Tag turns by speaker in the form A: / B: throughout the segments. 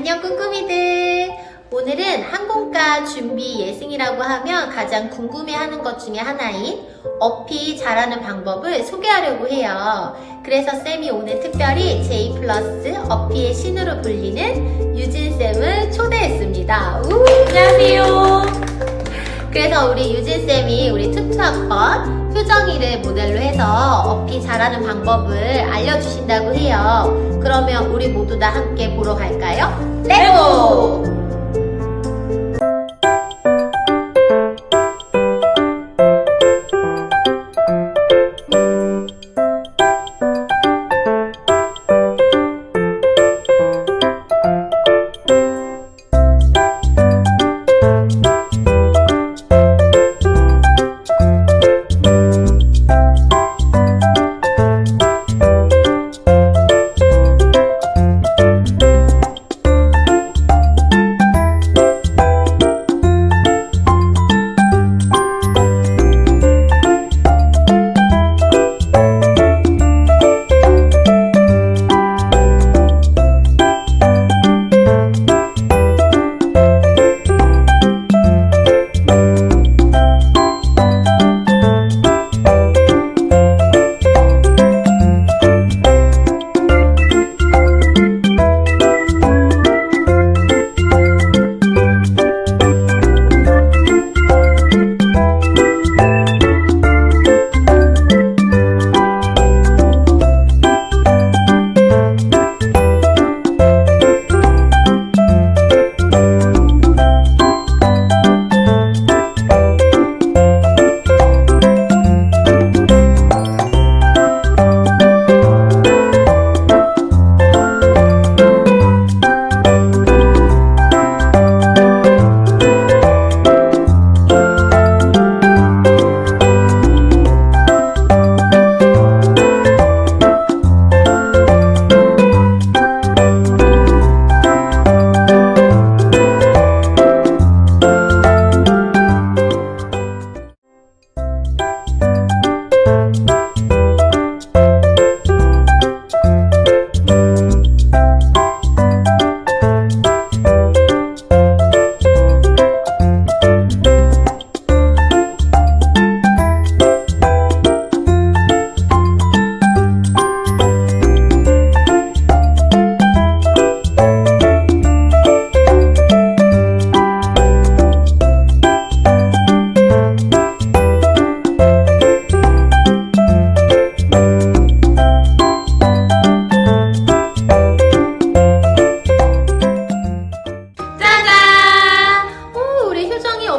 A: 안녕 꿍꾸미들 오늘은 항공과 준비 예승이라고 하면 가장 궁금해하는 것 중에 하나인 어피 잘하는 방법을 소개하려고 해요 그래서 쌤이 오늘 특별히 J 플러스 어피의 신으로 불리는 유진쌤을 초대했습니다 우!
B: 안녕하세요.
A: 그래서 우리 유진쌤이 우리 투투학번 효정이를 모델로 해서 어피 잘하는 방법을 알려주신다고 해요. 그러면 우리 모두 다 함께 보러 갈까요? 레고!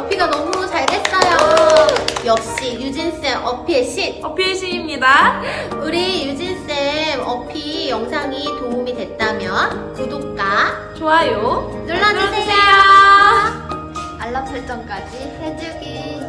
A: 어피가 너무 잘 됐어요. 역시 유진쌤 어피의 신!
B: 어피의 신입니다.
A: 우리 유진쌤 어피 영상이 도움이 됐다면 구독과
B: 좋아요.
A: 눌러주세요.
B: 눌러주세요.
A: 알람 설정까지 해주기.